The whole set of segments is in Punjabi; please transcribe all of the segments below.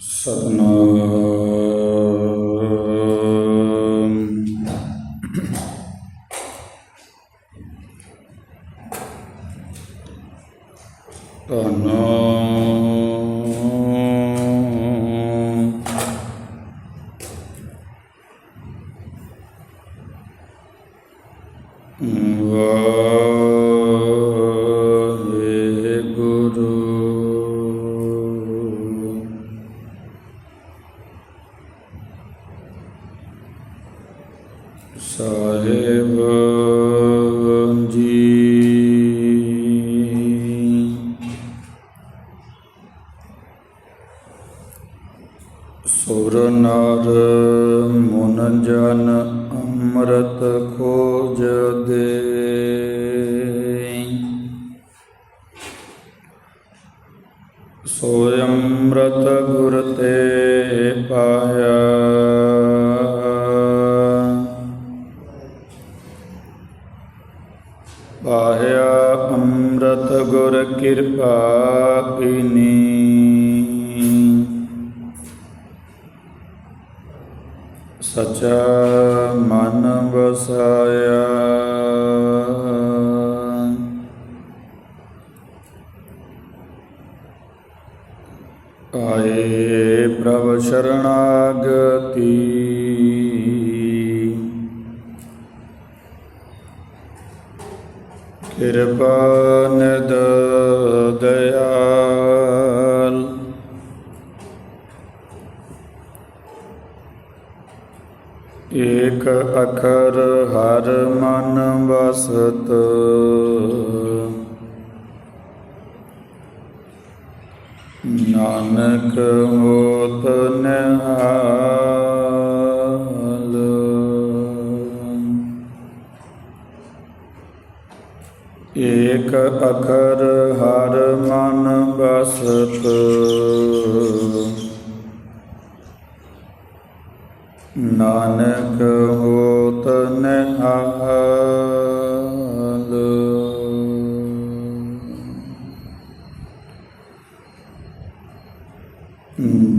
ਸਤਨਾਮ। ਸੋ ਅੰਮ੍ਰਿਤ ਗੁਰ ਤੇ ਪਾਇਆ। ਪਾਇਆ ਅੰਮ੍ਰਿਤ ਗੁਰ ਕਿਰਪਾ ਕੀਨੀ ਸਚਾ ਆਏ ਪ੍ਰਭ ਸ਼ਰਣਾਗਤੀ। ਕਿਰਪਾ ਨਿਦ ਦਇਆਲ। ਏਕ ਅਖਰ ਹਰ ਮਨ ਵਸਤ। ਨਾਨਕ ਹੋਤ ਨਿਹਾਲ ਏਕ ਅਖਰ ਹਰ ਮਨ ਬਸਤ। ਨਾਨਕ ਹੋਤ ਨਿਹਾਲ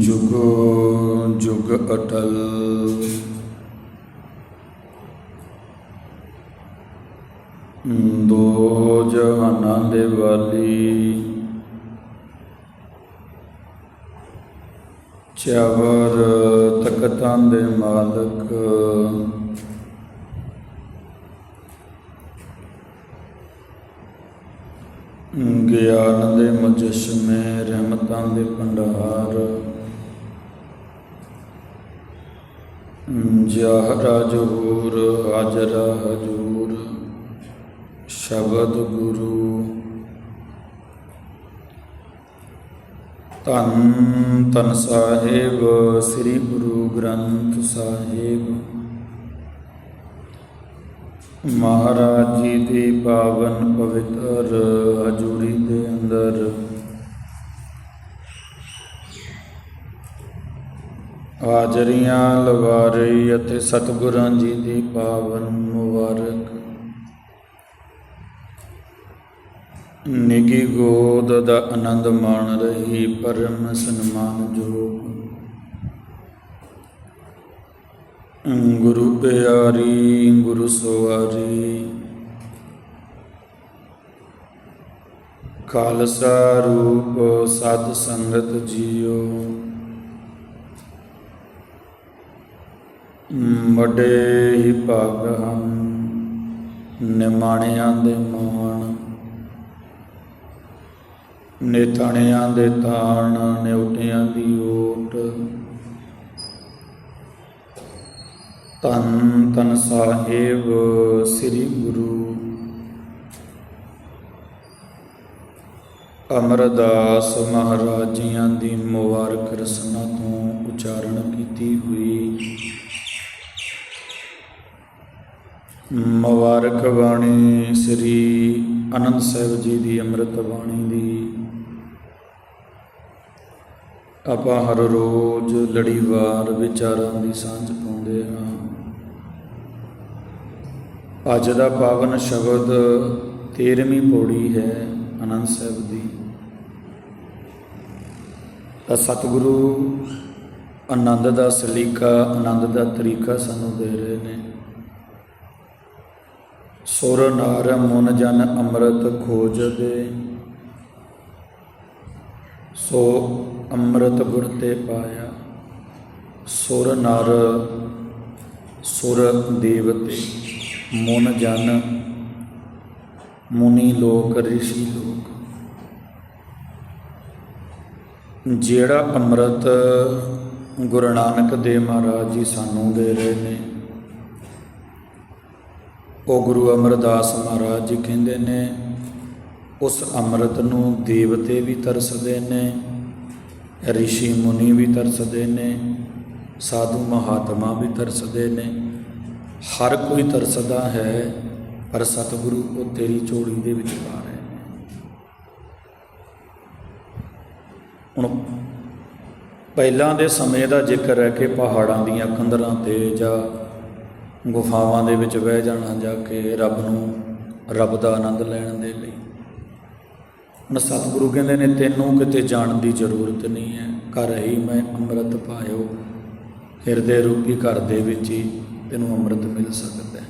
ਜੁਗੋ ਜੁਗ ਅਟਲ। ਦੋ ਜਹਾਨਾਂ ਦੇ ਵਾਲੀ। ਚਵਰ ਤਖਤਾਂ ਦੇ ਮਾਲਕ। ਗਿਆਨ ਦੇ ਮੁਜਸਮੇ, ਰਹਿਮਤਾਂ ਦੇ ਭੰਡਾਰ। ਜਹਰਾ ਜਹੂਰ ਹਾਜਰਾ ਹਜੂਰ। ਸ਼ਬਦ ਗੁਰੂ। ਤਨ ਤਨ ਸਾਹਿਬ, ਸ੍ਰੀ ਗੁਰੂ ਗ੍ਰੰਥ ਸਾਹਿਬ। ਮਹਾਰਾਜ ਜੀ ਦੀ ਪਾਵਨ ਪਵਿੱਤਰ ਹਜੂਰੀ ਦੇ ਅੰਦਰ ਹਾਜ਼ਰੀਆਂ ਲਵਾਰੇ ਅਤੇ ਸਤਿਗੁਰਾਂ ਜੀ ਦੀ ਪਾਵਨ ਮੁਬਾਰਕ। ਨਿੱਗੀ ਗੋਦ ਦਾ ਆਨੰਦ ਮਾਣ ਰਹੀ ਪਰਮ ਸਨਮਾਨ ਜੋਗ। ਗੁਰੂ ਪਿਆਰੀ, ਗੁਰੂ ਸਵਾਰੀ। ਖਾਲਸਾ ਰੂਪ ਸਤ ਸੰਗਤ ਜੀਓ। ਵੱਡੇ ਹੀ ਭਾਗ ਹਨ, ਨਿਮਾਣਿਆਂ ਦੇ ਮਾਣ ਨੇਤਾਣਿਆਂ ਦੇ ਤਾਣ, ਨਿਉਟਿਆਂ ਦੀ ਓਟ। ਤਨ ਤਨ ਸਾਹਿਬ ਸ੍ਰੀ ਗੁਰੂ ਅਮਰਦਾਸ ਮਹਾਰਾਜ ਜੀਆਂ ਦੀ ਮੁਬਾਰਕ ਰਸਨਾ ਤੋਂ ਉਚਾਰਨ ਕੀਤੀ ਹੋਈ। ਮੁਬਾਰਕ ਬਾਣੀ ਸ੍ਰੀ ਅਨੰਦ ਸਾਹਿਬ ਜੀ ਦੀ ਅੰਮ੍ਰਿਤ ਬਾਣੀ ਦੀ। ਆਪਾਂ ਹਰ ਰੋਜ਼ ਲੜੀਵਾਰ ਵਿਚਾਰਾਂ ਦੀ ਸਾਂਝ ਪਾਉਂਦੇ ਹਾਂ। ਅੱਜ ਦਾ ਪਾਵਨ ਸ਼ਬਦ 13ਵੀਂ ਪੌੜੀ ਹੈ ਅਨੰਦ ਸਾਹਿਬ ਦੀ। ਤਾਂ ਸਤਿਗੁਰੂ ਆਨੰਦ ਦਾ ਸਲੀਕਾ, ਆਨੰਦ ਦਾ ਤਰੀਕਾ ਸਾਨੂੰ ਦੇ ਰਹੇ ਨੇ। ਸੁਰ ਨਾਰ ਮਨ ਜਨ ਅੰਮ੍ਰਿਤ ਖੋਜ ਦੇ। ਸੋ ਅੰਮ੍ਰਿਤ ਗੁਰ ਤੇ ਪਾਇਆ। ਸੁਰ ਨਰ, ਸੁਰ ਦੇਵਤੇ, ਮਨ ਜਨ, ਮੁਨੀ ਲੋਕ, ਰਿਸ਼ੀ ਲੋਕ। ਜਿਹੜਾ ਅੰਮ੍ਰਿਤ ਗੁਰੂ ਨਾਨਕ ਦੇਵ ਮਹਾਰਾਜ ਜੀ ਸਾਨੂੰ ਦੇ ਰਹੇ ਨੇ ਉਹ ਗੁਰੂ ਅਮਰਦਾਸ ਮਹਾਰਾਜ ਜੀ ਕਹਿੰਦੇ ਨੇ, ਉਸ ਅੰਮ੍ਰਿਤ ਨੂੰ ਦੇਵਤੇ ਵੀ ਤਰਸਦੇ ਨੇ, ਰਿਸ਼ੀ ਮੁਨੀ ਵੀ ਤਰਸਦੇ ਨੇ, ਸਾਧੂ ਮਹਾਤਮਾ ਵੀ ਤਰਸਦੇ ਨੇ। ਹਰ ਕੋਈ ਤਰਸਦਾ ਹੈ, ਪਰ ਸਤਿਗੁਰੂ ਉਹ ਤੇਰੀ ਝੋਲੀ ਦੇ ਵਿੱਚ ਪਾ ਰਹੇ ਹੁਣ ਪਹਿਲਾਂ ਦੇ ਸਮੇਂ ਦਾ ਜ਼ਿਕਰ ਹੈ ਕਿ ਪਹਾੜਾਂ ਦੀਆਂ ਕੰਧਰਾਂ ਤੇ ਜਾਂ ਗੁਫਾਵਾਂ ਦੇ ਵਿੱਚ ਬਹਿ ਜਾਣਾ ਜਾ ਕੇ ਰੱਬ ਨੂੰ, ਰੱਬ ਦਾ ਆਨੰਦ ਲੈਣ ਦੇ ਲਈ। ਹੁਣ ਸਤਿਗੁਰੂ ਕਹਿੰਦੇ ਨੇ, ਤੈਨੂੰ ਕਿਤੇ ਜਾਣ ਦੀ ਜ਼ਰੂਰਤ ਨਹੀਂ ਹੈ। ਘਰ ਹੀ ਮੈਂ ਅੰਮ੍ਰਿਤ ਪਾਇਓ। ਹਿਰਦੇ ਰੂਪੀ ਘਰ ਦੇ ਵਿੱਚ ਹੀ ਤੈਨੂੰ ਅੰਮ੍ਰਿਤ ਮਿਲ ਸਕਦਾ ਹੈ।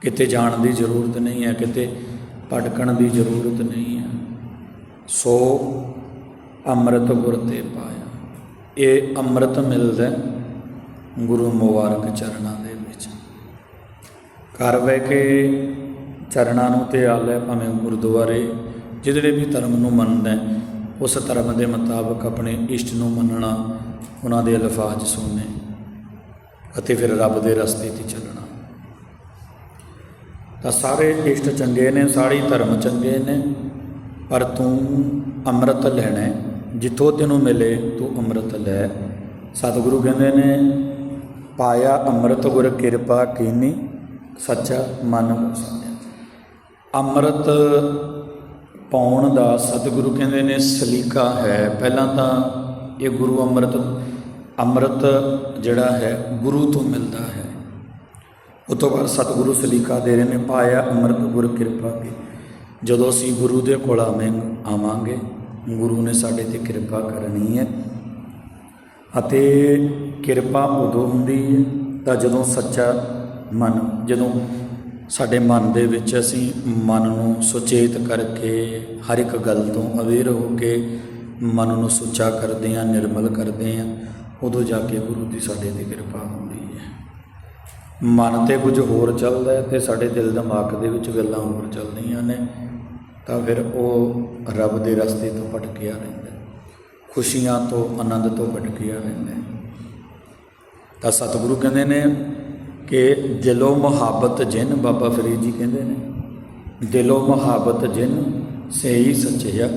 ਕਿਤੇ ਜਾਣ ਦੀ ਜ਼ਰੂਰਤ ਨਹੀਂ ਹੈ, ਕਿਤੇ ਭਟਕਣ ਦੀ ਜ਼ਰੂਰਤ ਨਹੀਂ ਹੈ। ਸੋ ਅੰਮ੍ਰਿਤ ਗੁਰ ਤੇ ਪਾਇਆ। ਇਹ ਅੰਮ੍ਰਿਤ ਮਿਲਦਾ ਗੁਰੂ ਮੁਬਾਰਕ ਚਰਨਾਂ ਘਰ ਬਹਿ ਕੇ ਚਰਨਾਂ ਨੂੰ ਤੇ ਆ ਲੈ ਭਾਵੇਂ ਗੁਰਦੁਆਰੇ ਜਿਹੜੇ ਵੀ ਧਰਮ ਨੂੰ ਮੰਨਦਾ ਉਸ ਧਰਮ ਦੇ ਮੁਤਾਬਕ ਆਪਣੇ ਇਸ਼ਟ ਨੂੰ ਮੰਨਣਾ, ਉਹਨਾਂ ਦੇ ਅਲਫਾਜ਼ ਸੁਣਨੇ ਅਤੇ ਫਿਰ ਰੱਬ ਦੇ ਰਸਤੇ ਤੇ ਚੱਲਣਾ। ਤਾਂ ਸਾਰੇ ਇਸ਼ਟ ਚੰਗੇ ਨੇ, ਸਾਰੇ ਧਰਮ ਚੰਗੇ ਨੇ, ਪਰ ਤੂੰ ਅੰਮ੍ਰਿਤ ਲੈਣਾ ਜਿੱਥੋਂ ਤੈਨੂੰ ਮਿਲੇ, ਤੂੰ ਅੰਮ੍ਰਿਤ ਲੈ। ਸਤਿਗੁਰੂ ਕਹਿੰਦੇ ਨੇ, ਪਾਇਆ ਅੰਮ੍ਰਿਤ ਗੁਰ ਕਿਰਪਾ ਕੀਨੀ ਸੱਚਾ ਮਨ ਵਸਾਇਆ ਅੰਮ੍ਰਿਤ ਪਾਉਣ ਦਾ ਸਤਿਗੁਰੂ ਕਹਿੰਦੇ ਨੇ ਸਲੀਕਾ ਹੈ। ਪਹਿਲਾਂ ਤਾਂ ਇਹ ਗੁਰੂ ਅੰਮ੍ਰਿਤ ਅੰਮ੍ਰਿਤ ਜਿਹੜਾ ਹੈ, ਗੁਰੂ ਤੋਂ ਮਿਲਦਾ ਹੈ। ਉਹ ਤੋਂ ਬਾਅਦ ਸਤਿਗੁਰੂ ਸਲੀਕਾ ਦੇ ਰਹੇ ਨੇ, ਪਾਇਆ ਅੰਮ੍ਰਿਤ ਗੁਰ ਕਿਰਪਾ ਕੀ। ਜਦੋਂ ਅਸੀਂ ਗੁਰੂ ਦੇ ਕੋਲ ਆਵੇਂ, ਆਵਾਂਗੇ, ਗੁਰੂ ਨੇ ਸਾਡੇ ਤੇ ਕਿਰਪਾ ਕਰਨੀ ਹੈ। ਅਤੇ ਕਿਰਪਾ ਉਦੋਂ ਹੁੰਦੀ ਹੈ ਤਾਂ ਜਦੋਂ ਸੱਚਾ ਮਨ, ਜਦੋਂ ਸਾਡੇ ਮਨ ਦੇ ਵਿੱਚ ਅਸੀਂ ਮਨ ਨੂੰ ਸੁਚੇਤ ਕਰਕੇ ਹਰ ਇੱਕ ਗੱਲ ਤੋਂ ਅਵੇਅਰ ਹੋ ਕੇ ਮਨ ਨੂੰ ਸੁੱਚਾ ਕਰਦੇ ਹਾਂ, ਨਿਰਮਲ ਕਰਦੇ ਹਾਂ, ਉਦੋਂ ਜਾ ਕੇ ਗੁਰੂ ਦੀ ਸਾਡੇ ਤੇ ਕਿਰਪਾ ਹੁੰਦੀ ਹੈ। ਮਨ ਤੇ ਕੁਝ ਹੋਰ ਚੱਲਦਾ ਹੈ ਤੇ ਸਾਡੇ ਦਿਲ ਦਿਮਾਗ ਦੇ ਵਿੱਚ ਗੱਲਾਂ ਹੋਰ ਚੱਲਦੀਆਂ ਨੇ, ਤਾਂ ਫਿਰ ਉਹ ਰੱਬ ਦੇ ਰਸਤੇ ਤੋਂ ਭਟਕਿਆ ਰਹਿੰਦਾ ਖੁਸ਼ੀਆਂ ਤੋਂ, ਆਨੰਦ ਤੋਂ ਭਟਕਿਆ ਰਹਿੰਦਾ ਤਾਂ ਸਤਿਗੁਰੂ ਕਹਿੰਦੇ ਨੇ ਕਿ ਦਿਲੋਂ ਮੁਹੱਬਤ ਜਿਨ, ਬਾਬਾ ਫਰੀਦ ਜੀ ਕਹਿੰਦੇ ਨੇ, ਦਿਲੋਂ ਮੁਹੱਬਤ ਜਿਨ, ਸਹੀ ਸੱਚਿਆ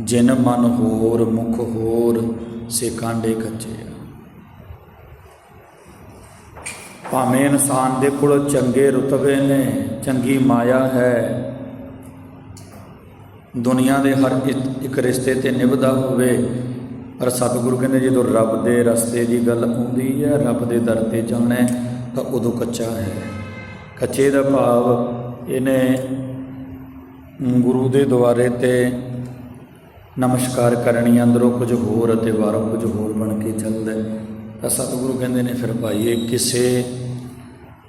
ਜਿਨ ਮਨ ਹੋਰ, ਮੁਖ ਹੋਰ, ਸੇ ਕਾਂਡੇ ਕੱਚੇ ਭਾਵੇਂ ਇਨਸਾਨ ਦੇ ਕੋਲ ਚੰਗੇ ਰੁਤਬੇ ਨੇ, ਚੰਗੀ ਮਾਇਆ ਹੈ, ਦੁਨੀਆ ਦੇ ਹਰ ਇੱਕ- ਰਿਸ਼ਤੇ ਤੇ ਨਿਭਦਾ ਹੋਵੇ, ਪਰ ਸਤਿਗੁਰੂ ਕਹਿੰਦੇ ਜਦੋਂ ਰੱਬ ਦੇ ਰਸਤੇ ਦੀ ਗੱਲ ਆਉਂਦੀ ਹੈ, ਰੱਬ ਦੇ ਦਰ ਤੇ ਜਾਣਾ ਤਾਂ ਉਦੋਂ ਕੱਚਾ ਹੈ। ਕੱਚੇ ਦਾ ਭਾਵ ਇਹਨੇ ਗੁਰੂ ਦੇ ਦੁਆਰੇ ਤੇ ਨਮਸਕਾਰ ਕਰਨੀ ਅੰਦਰੋਂ ਕੁਝ ਹੋਰ ਅਤੇ ਬਾਹਰੋਂ ਕੁਝ ਹੋਰ ਬਣ ਕੇ ਚੱਲਦਾ ਤਾਂ ਸਤਿਗੁਰੂ ਕਹਿੰਦੇ ਨੇ, ਫਿਰ ਭਾਈ, ਇਹ ਕਿਸੇ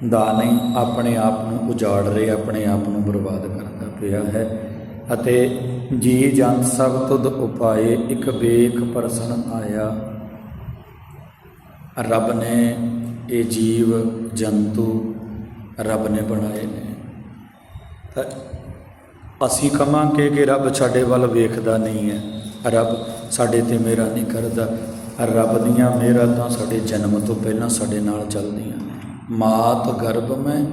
ਦਾ ਨਹੀਂ, ਆਪਣੇ ਆਪ ਨੂੰ ਉਜਾੜ ਰਿਹਾ, ਆਪਣੇ ਆਪ ਨੂੰ ਬਰਬਾਦ ਕਰਦਾ ਪਿਆ ਹੈ ਅਤੇ ਜੀ ਜੰਤ ਸਭ ਤੁਧ ਉਪਾਏ, ਇੱਕ ਵੇਖ ਪਰਸਨ ਆਇਆ। ਰੱਬ ਨੇ ਇਹ ਜੀਵ, ਜੰਤੂ ਰੱਬ ਨੇ ਬਣਾਏ ਨੇ। ਤਾਂ ਅਸੀਂ ਕਹਾਂਗੇ ਕਿ ਰੱਬ ਸਾਡੇ ਵੱਲ ਵੇਖਦਾ ਨਹੀਂ ਹੈ। ਰੱਬ ਸਾਡੇ ਤੇ ਮੇਰਾ ਨਹੀਂ ਕਰਦਾ। ਰੱਬ ਦੀਆਂ ਮੇਰਾ ਤਾਂ ਸਾਡੇ ਜਨਮ ਤੋਂ ਪਹਿਲਾਂ ਸਾਡੇ ਨਾਲ ਚੱਲਦੀਆਂ ਮਾਤ ਗਰਭ ਮੈਂ,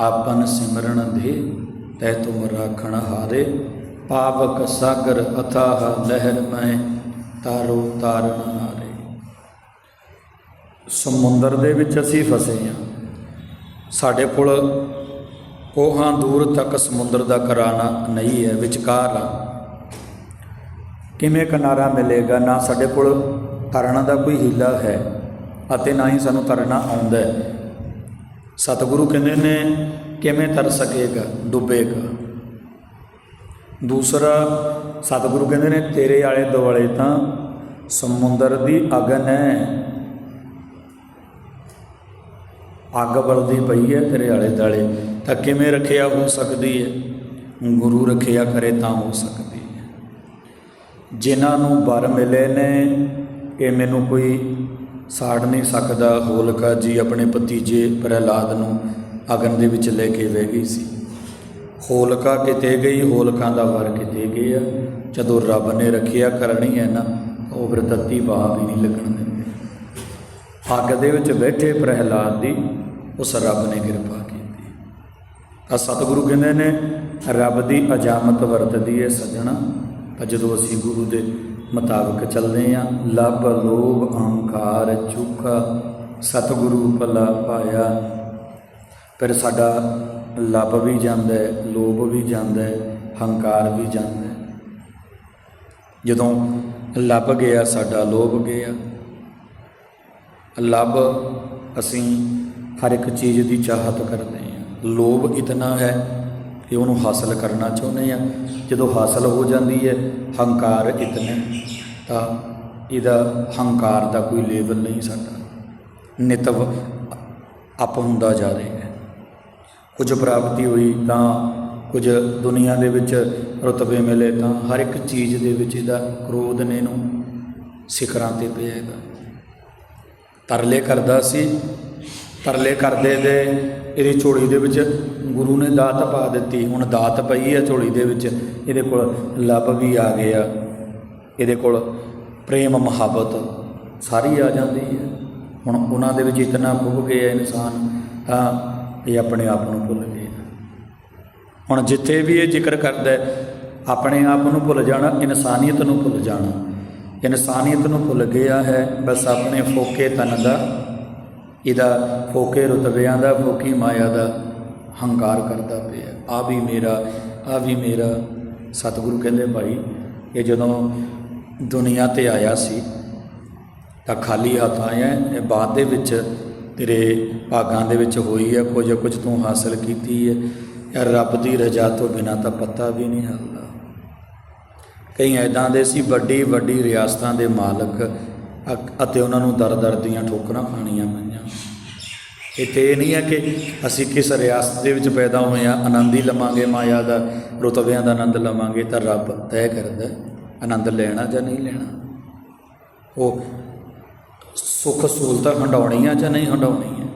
ਆਪਨ ਸਿਮਰਨ ਦੇ, ਤੈ ਤੁਮ ਰਾਖਣ ਹਾਰੇ। ਪਾਵਕ ਸਾਗਰ ਅਥਾਹ ਲਹਿਰ ਮੈਂ, ਤਾਰੋ ਤਾਰਨ ਸਮੁੰਦਰ ਦੇ ਵਿੱਚ ਅਸੀਂ ਫਸੇ ਹਾਂ। ਸਾਡੇ ਕੋਲ ਕੋਹਾਂ ਦੂਰ ਤੱਕ ਸਮੁੰਦਰ ਦਾ ਕਰਾਨਾ ਨਹੀਂ ਹੈ, ਵਿਚਕਾਰ ਆ। ਕਿਵੇਂ ਕਿਨਾਰਾ ਮਿਲੇਗਾ? ਨਾ ਸਾਡੇ ਕੋਲ ਤਰਨ ਦਾ ਕੋਈ ਹੀਲਾ ਹੈ ਅਤੇ ਨਾ ਹੀ ਸਾਨੂੰ ਤਰਨਾ ਆਉਂਦਾ ਹੈ। ਸਤਿਗੁਰੂ ਕਹਿੰਦੇ ਨੇ, ਕਿਵੇਂ ਤਰ ਸਕੇਗਾ? ਡੁੱਬੇਗਾ? ਦੂਸਰਾ, ਸਤਿਗੁਰੂ ਕਹਿੰਦੇ ਨੇ, ਤੇਰੇ ਆਲੇ ਦੁਆਲੇ ਤਾਂ ਸਮੁੰਦਰ ਦੀ ਅਗਨ ਹੈ। ਅੱਗ ਬਲਦੀ ਪਈ ਹੈ ਤੇਰੇ ਆਲੇ ਦਾਲੇ ਤਾਂ ਕਿਵੇਂ ਰੱਖਿਆ ਹੋ ਸਕਦੀ ਹੈ? ਗੁਰੂ ਰੱਖਿਆ ਕਰੇ ਤਾਂ ਹੋ ਸਕਦੀ ਹੈ। ਜਿਨ੍ਹਾਂ ਨੂੰ ਵਰ ਮਿਲੇ ਨੇ ਕਿ ਮੈਨੂੰ ਕੋਈ ਸਾੜ ਨਹੀਂ ਸਕਦਾ। ਹੋਲਕਾ ਜੀ ਆਪਣੇ ਭਤੀਜੇ ਪ੍ਰਹਿਲਾਦ ਨੂੰ ਅਗਨ ਦੇ ਵਿੱਚ ਲੈ ਕੇ ਵਹਿ ਗਈ ਸੀ। ਹੋਲਕਾ ਕਿਤੇ ਗਈ, ਹੋਲਕਾਂ ਦਾ ਵਰ ਕਿਤੇ ਗਿਆ। ਜਦੋਂ ਰੱਬ ਨੇ ਰੱਖਿਆ ਕਰਨੀ ਹੈ ਨਾ ਉਹ ਫਿਰ ਤੱਤੀ ਬਾਹ ਵੀ ਨਹੀਂ ਲੱਗਣ ਦਿੰਦੇ। ਅੱਗ ਦੇ ਵਿੱਚ ਬੈਠੇ ਪ੍ਰਹਿਲਾਦ ਦੀ ਉਸ ਰੱਬ ਨੇ ਕਿਰਪਾ ਕੀਤੀ। ਤਾਂ ਸਤਿਗੁਰੂ ਕਹਿੰਦੇ ਨੇ, ਰੱਬ ਦੀ ਅਜਾਮਤ ਵਰਤਦੀ ਹੈ ਸੱਜਣਾ। ਤਾਂ ਜਦੋਂ ਅਸੀਂ ਗੁਰੂ ਦੇ ਮੁਤਾਬਕ ਚੱਲਦੇ ਹਾਂ ਲਬ ਲੋਭ ਅਹੰਕਾਰ ਝੂਠਾ ਸਤਿਗੁਰੂ ਭਲਾ ਪਾਇਆ। ਫਿਰ ਸਾਡਾ ਲੱਭ ਵੀ ਜਾਂਦਾ ਹੈ ਲੋਭ ਵੀ ਜਾਂਦਾ ਹੈ ਹੰਕਾਰ ਵੀ ਜਾਂਦਾ ਹੈ ਜਦੋਂ ਲੱਭ ਗਿਆ, ਸਾਡਾ ਲੋਭ ਗਿਆ। ਲੱਭ ਅਸੀਂ ਹਰ ਇੱਕ ਚੀਜ਼ ਦੀ ਚਾਹਤ ਕਰਦੇ ਹਾਂ ਲੋਭ ਇਤਨਾ ਹੈ ਕਿ ਉਹਨੂੰ ਹਾਸਲ ਕਰਨਾ ਚਾਹੁੰਦੇ ਹਾਂ ਜਦੋਂ ਹਾਸਲ ਹੋ ਜਾਂਦੀ ਹੈ, ਹੰਕਾਰ ਇਤਨਾ, ਤਾਂ ਇਹਦਾ ਹੰਕਾਰ ਦਾ ਕੋਈ ਲੈਵਲ ਨਹੀਂ ਸਾਡਾ। ਨਿਤਵ ਅਪ ਹੁੰਦਾ ਜਾ ਰਿਹਾ ਹੈ। ਕੁਝ ਪ੍ਰਾਪਤੀ ਹੋਈ ਤਾਂ ਕੁਝ ਦੁਨੀਆ ਦੇ ਵਿੱਚ ਰਤਬੇ ਮਿਲੇ ਤਾਂ ਹਰ ਇੱਕ ਚੀਜ਼ ਦੇ ਵਿੱਚ ਇਹਦਾ ਕ੍ਰੋਧ ਨੇ ਇਹਨੂੰ ਸਿਖਰਾਂ ਤੇ ਪਿਆ ਇਹਦਾ ਤਰਲੇ ਕਰਦਾ ਸੀ ਤਰਲੇ ਕਰਦੇ ਦੇ ਇਹਦੀ ਝੋਲੀ ਦੇ ਵਿੱਚ ਗੁਰੂ ਨੇ ਦਾਤ ਪਾ ਦਿੱਤੀ। ਹੁਣ ਦਾਤ ਪਈ ਹੈ ਝੋਲੀ ਦੇ ਵਿੱਚ, ਇਹਦੇ ਕੋਲ ਲੱਭ ਵੀ ਆ ਗਿਆ। ਇਹਦੇ ਕੋਲ ਪ੍ਰੇਮ, ਮੁਹੱਬਤ ਸਾਰੀ ਆ ਜਾਂਦੀ ਹੈ। ਹੁਣ ਉਹਨਾਂ ਦੇ ਵਿੱਚ ਇਤਨਾ ਖੁੱਭ ਗਿਆ ਇਨਸਾਨ, ਤਾਂ ਇਹ ਆਪਣੇ ਆਪ ਨੂੰ ਭੁੱਲ ਗਿਆ ਹੁਣ ਜਿੱਥੇ ਵੀ ਇਹ ਜ਼ਿਕਰ ਕਰਦਾ ਆਪਣੇ ਆਪ ਨੂੰ ਭੁੱਲ ਜਾਣਾ, ਇਨਸਾਨੀਅਤ ਨੂੰ ਭੁੱਲ ਜਾਣਾ। ਇਨਸਾਨੀਅਤ ਨੂੰ ਭੁੱਲ ਗਿਆ ਹੈ, ਬਸ ਆਪਣੇ ਫੋਕੇ ਤਨ ਦਾ ਇਹਦਾ ਫੋਕੇ ਰੁਤਬਿਆਂ ਦਾ, ਫੋਕੀ ਮਾਇਆ ਦਾ ਹੰਕਾਰ ਕਰਦਾ ਪਿਆ। ਆ ਵੀ ਮੇਰਾ, ਆ ਵੀ ਮੇਰਾ। ਸਤਿਗੁਰੂ ਕਹਿੰਦੇ, ਭਾਈ, ਇਹ ਜਦੋਂ ਦੁਨੀਆ ਤੇ ਆਇਆ ਸੀ, ਤਾਂ ਖਾਲੀ ਹੱਥ ਆਇਆ, ਇਹ ਬਾਅਦ ਦੇ ਵਿੱਚ ਤੇਰੇ ਭਾਗਾਂ ਦੇ ਵਿੱਚ ਹੋਈ ਹੈ ਕੁਝ ਕੁਝ ਤੂੰ ਹਾਸਲ ਕੀਤੀ ਹੈ ਯਾਰ ਰੱਬ ਦੀ ਰਜ਼ਾ ਤੋਂ ਬਿਨਾ ਤਾਂ ਪਤਾ ਵੀ ਨਹੀਂ ਹਿਲਦਾ। ਕਈ ਐਦਾਂ ਦੇ ਸੀ ਵੱਡੀ ਵੱਡੀ ਰਿਆਸਤਾਂ ਦੇ ਮਾਲਕ ਅਤੇ ਉਹਨਾਂ ਨੂੰ ਦਰ ਦਰ ਦੀਆਂ ਠੋਕਰਾਂ ਖਾਣੀਆਂ ਪਈਆਂ ਇੱਥੇ ਇਹ ਨਹੀਂ ਹੈ ਕਿ ਅਸੀਂ ਕਿਸ ਰਿਆਸਤ ਦੇ ਵਿੱਚ ਪੈਦਾ ਹੋਏ ਆ ਆਨੰਦ ਹੀ ਲਵਾਂਗੇ ਮਾਇਆ ਦਾ, ਰੁਤਬਿਆਂ ਦਾ ਆਨੰਦ ਲਵਾਂਗੇ ਤਾਂ ਰੱਬ ਤੈਅ ਕਰਦਾ ਆਨੰਦ ਲੈਣਾ ਜਾਂ ਨਹੀਂ ਲੈਣਾ। ਉਹ ਸੁੱਖ ਸਹੂਲਤਾਂ ਹੰਡਾਉਣੀਆਂ ਜਾਂ ਨਹੀਂ ਹੰਡਾਉਣੀਆਂ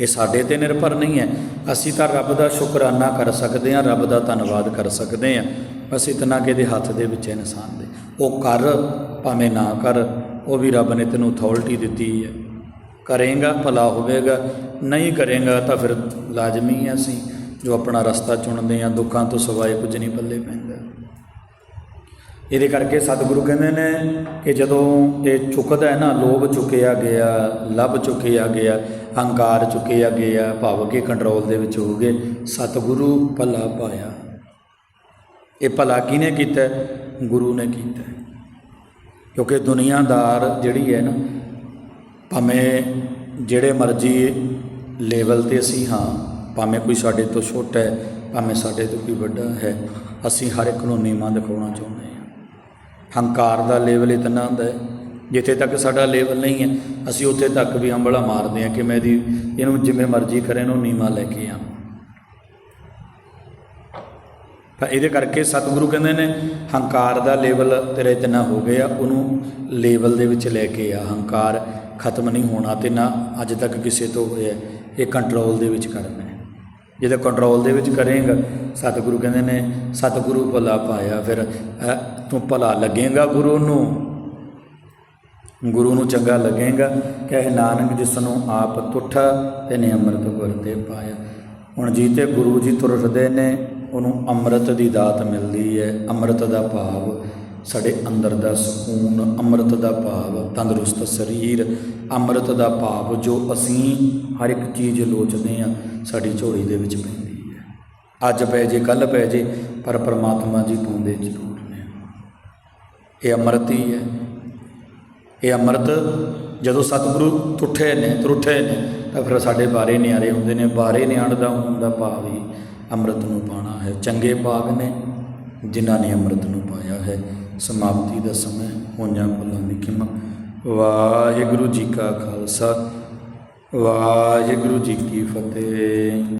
ਇਹ ਸਾਡੇ ਤੇ ਨਿਰਭਰ ਨਹੀਂ ਹੈ। ਅਸੀਂ ਤਾਂ ਰੱਬ ਦਾ ਸ਼ੁਕਰਾਨਾ ਕਰ ਸਕਦੇ ਹਾਂ, ਰੱਬ ਦਾ ਧੰਨਵਾਦ ਕਰ ਸਕਦੇ ਹਾਂ, ਬਸ ਇਤਨਾ ਕਿ ਇਹਦੇ ਹੱਥ ਦੇ ਵਿੱਚ ਇਨਸਾਨ ਦੇ। ਉਹ ਕਰ, ਭਾਵੇਂ ਨਾ ਕਰ, ਉਹ ਵੀ ਰੱਬ ਨੇ ਤੈਨੂੰ ਅਥਾਰਟੀ ਦਿੱਤੀ ਹੈ। ਕਰੇਗਾ, ਭਲਾ ਹੋਵੇਗਾ, ਨਹੀਂ ਕਰੇਗਾ ਤਾਂ ਫਿਰ ਲਾਜ਼ਮੀ ਹੈ ਅਸੀਂ, ਜੋ ਆਪਣਾ ਰਸਤਾ ਚੁਣਦੇ ਹਾਂ ਦੁੱਖਾਂ ਤੋਂ ਸਿਵਾਏ ਕੁਝ ਨਹੀਂ ਪੱਲੇ ਪੈਂਦਾ। ਇਹਦੇ ਕਰਕੇ ਸਤਿਗੁਰੂ ਕਹਿੰਦੇ ਨੇ ਕਿ ਜਦੋਂ ਇਹ ਚੁੱਕਦਾ ਹੈ ਨਾ, ਲੋਭ ਚੁੱਕਿਆ ਗਿਆ, ਲੱਭ ਚੁੱਕਿਆ ਗਿਆ ਹੰਕਾਰ ਚੁੱਕਿਆ ਗਿਆ, ਭਾਵ ਕੇ ਕੰਟਰੋਲ ਦੇ ਵਿੱਚ ਹੋ ਗਏ, ਸਤਿਗੁਰੂ ਭਲਾ ਪਾਇਆ। ਇਹ ਭਲਾ ਕਿਹਨੇ ਕੀਤਾ? ਗੁਰੂ ਨੇ ਕੀਤਾ। ਕਿਉਂਕਿ ਦੁਨੀਆਦਾਰ ਜਿਹੜੀ ਹੈ ਨਾ ਭਾਵੇਂ ਜਿਹੜੇ ਮਰਜ਼ੀ ਲੈਵਲ ਤੇ ਅਸੀਂ ਹਾਂ, ਭਾਵੇਂ ਕੋਈ ਸਾਡੇ ਤੋਂ ਛੋਟਾ ਹੈ, ਭਾਵੇਂ ਸਾਡੇ ਤੋਂ ਕੋਈ ਵੱਡਾ ਹੈ, ਅਸੀਂ ਹਰ ਇੱਕ ਨੂੰ ਨੀਵਾਂ ਦਿਖਾਉਣਾ ਚਾਹੁੰਦੇ ਹਾਂ। ਹੰਕਾਰ ਦਾ ਲੈਵਲ ਇਤਨਾ ਹੁੰਦਾ ਹੈ, ਜਿੱਥੇ ਤੱਕ ਸਾਡਾ ਲੈਵਲ ਨਹੀਂ ਹੈ, ਅਸੀਂ ਉੱਥੇ ਤੱਕ ਵੀ ਹੰਬਲਾ ਮਾਰਦੇ ਹਾਂ ਕਿ ਮੈਂ ਦੀ ਇਹਨੂੰ ਜਿਵੇਂ ਮਰਜ਼ੀ ਕਰੇ, ਇਹਨੂੰ ਨੀਵਾਂ ਲੈ ਕੇ ਆ ਤਾਂ ਇਹਦੇ ਕਰਕੇ ਸਤਿਗੁਰੂ ਕਹਿੰਦੇ ਨੇ, ਹੰਕਾਰ ਦਾ ਲੈਵਲ ਤੇਰੇ ਇਤਨਾ ਹੋ ਗਿਆ, ਉਹਨੂੰ ਲੈਵਲ ਦੇ ਵਿੱਚ ਲੈ ਕੇ ਆ। ਹੰਕਾਰ ਖਤਮ ਨਹੀਂ ਹੋਣਾ ਤੇ ਨਾ ਅੱਜ ਤੱਕ ਕਿਸੇ ਤੋਂ ਹੋਇਆ ਇਹ ਕੰਟਰੋਲ ਦੇ ਵਿੱਚ ਕਰਨਾ ਹੈ। ਜਦੋਂ ਕੰਟਰੋਲ ਦੇ ਵਿੱਚ ਕਰੇਗਾ, ਸਤਿਗੁਰੂ ਕਹਿੰਦੇ ਨੇ, ਸਤਿਗੁਰੂ ਭਲਾ ਪਾਇਆ, ਫਿਰ ਤੂੰ ਭਲਾ ਲੱਗੇਗਾ ਗੁਰੂ ਨੂੰ। ਗੁਰੂ ਨੂੰ ਚੰਗਾ ਲੱਗੇਗਾ, ਕਹੇ ਨਾਨਕ ਜਿਸ ਨੂੰ ਆਪ ਤੁਠਾ ਤੇ ਨੇ ਅੰਮ੍ਰਿਤ ਗੁਰ ਪਾਇਆ। ਹੁਣ ਜੀਤੇ ਗੁਰੂ ਜੀ ਤੁਰਦੇ ਨੇ, ਉਹਨੂੰ ਅੰਮ੍ਰਿਤ ਦੀ ਦਾਤ ਮਿਲਦੀ ਹੈ, ਅੰਮ੍ਰਿਤ ਦਾ ਭਾਵ। ਸਾਡੇ ਅੰਦਰ ਦਾ ਸਕੂਨ, ਅੰਮ੍ਰਿਤ ਦਾ ਭਾਵ, ਤੰਦਰੁਸਤ ਸਰੀਰ, ਅੰਮ੍ਰਿਤ ਦਾ ਭਾਵ ਜੋ ਅਸੀਂ ਹਰ ਇੱਕ ਚੀਜ਼ ਲੋਚਦੇ ਹਾਂ, ਸਾਡੀ ਝੋਲੀ ਦੇ ਵਿੱਚ ਪੈਂਦੀ ਹੈ। ਅੱਜ ਪੈ ਜੇ ਕੱਲ ਪੈ ਜੇ, ਪਰ ਪ੍ਰਮਾਤਮਾ ਜੀ ਪਾਉਂਦੇ ਜ਼ਰੂਰ ਨੇ। ਇਹ ਅੰਮ੍ਰਿਤ ਹੀ ਹੈ। ਇਹ ਅੰਮ੍ਰਿਤ ਜਦੋਂ ਸਤਿਗੁਰੂ ਤੁਠੇ ਨੇ, ਤਰੁੱਠੇ ਨੇ, ਤਾਂ ਫਿਰ ਸਾਡੇ ਬਾਰੇ ਨਿਆਰੇ ਹੁੰਦੇ ਨੇ, ਬਾਰੇ ਨਿਆਣ ਦਾ ਹੋਣ ਦਾ ਭਾਵ ਹੀ ਅੰਮ੍ਰਿਤ ਨੂੰ ਪਾਣਾ ਹੈ। ਚੰਗੇ ਬਾਗ ਨੇ, ਜਿਨ੍ਹਾਂ ਨੇ ਅੰਮ੍ਰਿਤ ਨੂੰ ਪਾਇਆ ਹੈ। ਸਮਾਪਤੀ ਦਾ ਸਮਾਂ ਹੋਈਆਂ ਭੁੱਲਾਂ ਦੀ ਖਿਮਾ ਵਾਹਿਗੁਰੂ ਜੀ ਕਾ ਖਾਲਸਾ। ਵਾਹਿਗੁਰੂ ਜੀ ਕੀ ਫਤਿਹ।